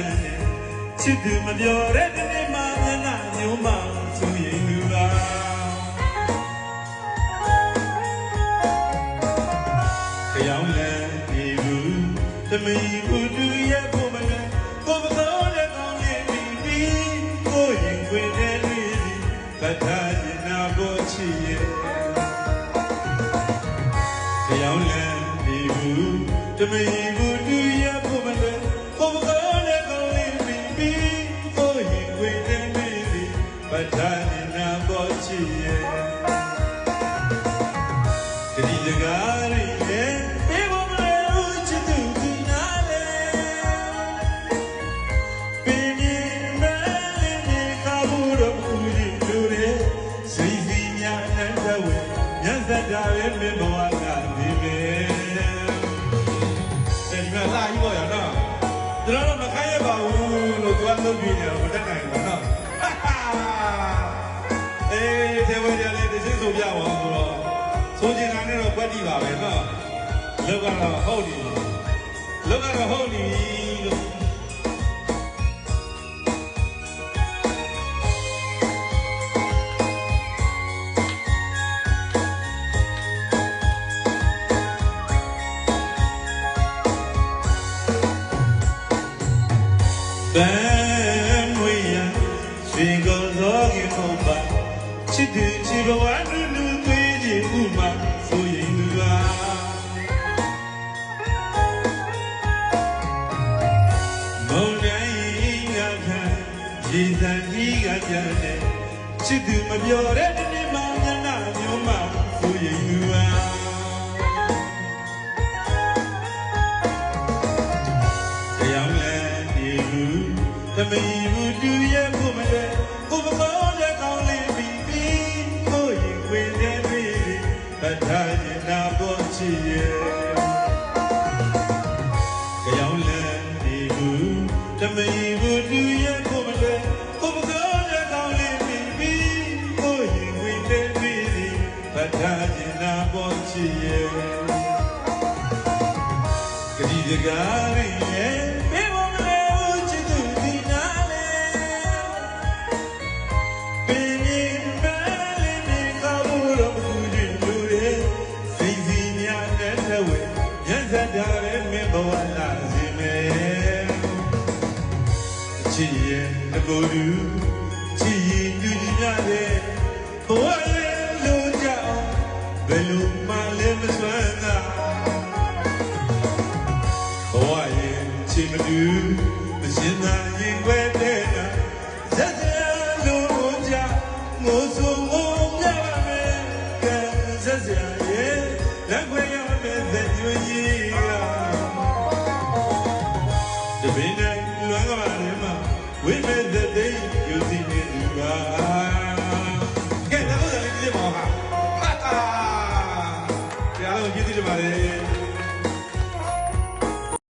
ပြန်တယ်ချစ်သူမပြောတဲ့ဒီနေ့မှမျက်နှာညိုးမှဆိုရင်လူပါကြောင်လန်းဒီဘူးသမီးဘူးသူရဲ့ကိုမလဲကိုမတော်တဲ့ကောင်းလေးပြီးပြီးကိုရင်ခွေတဲ့လူသတ်ထားရင်နာဖို့ချစ်ရဲ့ကြောင်လန်းဒီဘူးသမီးဘူးသူရဲ့ကိုမလဲကိုမတော် သတ်ထားရင်နာဖို့ချစ်ရဲ့ကတိစကားတွေရဲ့ဘေးဘုံလဲဦးချစ်သူဒီနာလေပင်မြင်မဲလေးမြေကာဘူးတော့ဦးဒီလူတွေစိတ်စီများနဲ့တဝဲညဇက်တာပဲမင်းဘဝကဒီပဲအဲဒီမှာလာယူရတော့ကျွန်တော်တို့မခိုင်းရပါဘူးလို့သူကလုပ်ပြနေတော့မတက်နိုင် ဆိုပြပါဦးဆိုတော့ဆိုချင်တာနဲ့တော့ကွက်တိပါပဲနော်လောကတော့ဟုတ်ပြီလောကတော့ဟုတ်ပြီလို့ဘယ် စ်သူချစ်ဘဝနုနုသေးခြင်းဥမာဆိုရင်လူပါမုန်တိုင်းကခံရေစံကြီးကကြတဲ့ချစ်သူမပြောတဲ့ဒီနေ့မှမျက်နှာမျိုးမှဆိုရင်လူပါတရားလည်းဒီဘူးသမီးဘူးတူရဲ့ ပြီးဗတ်ထားရင်နာပေါ်ချီရဲ့တရားလည်းဒီဘူးသမီးဘူးတူရဲ့ကိုမလဲကိုမကောင်းတဲ့ကောင်းလေးပြီးပြီးကိုရင်ခွေတဲ့ပြီးဗတ်ထားရင်နာပေါ်ချီရဲ့ကတိစကားရင်းရဲ့ က်တာပဲမင်းဘဝလာစီမယ်အချစ်ရဲ့တကူလူချစ်ရင်ညူညီများတဲ့ဘဝရဲ့လိုကြအောင်ဘယ်လိုမှလည်းမစွမ်းသာဘဝရဲ့ချစ်မတူမရှင်းသာရင်ခွဲတဲ့နာဇက်ဇက်လို့ကြငိုဆိုငိုပြပါမယ်ကဲဇက်ဇက်ရဲ့လက်ခွဲ လွမ်းကပါလေမှာဝိမဲ့တဲ့သိယူစီနေသူပါကဲတော့လည်းဒီမှာဟာဟာတရားလုံးကြည့်ကြပါလေ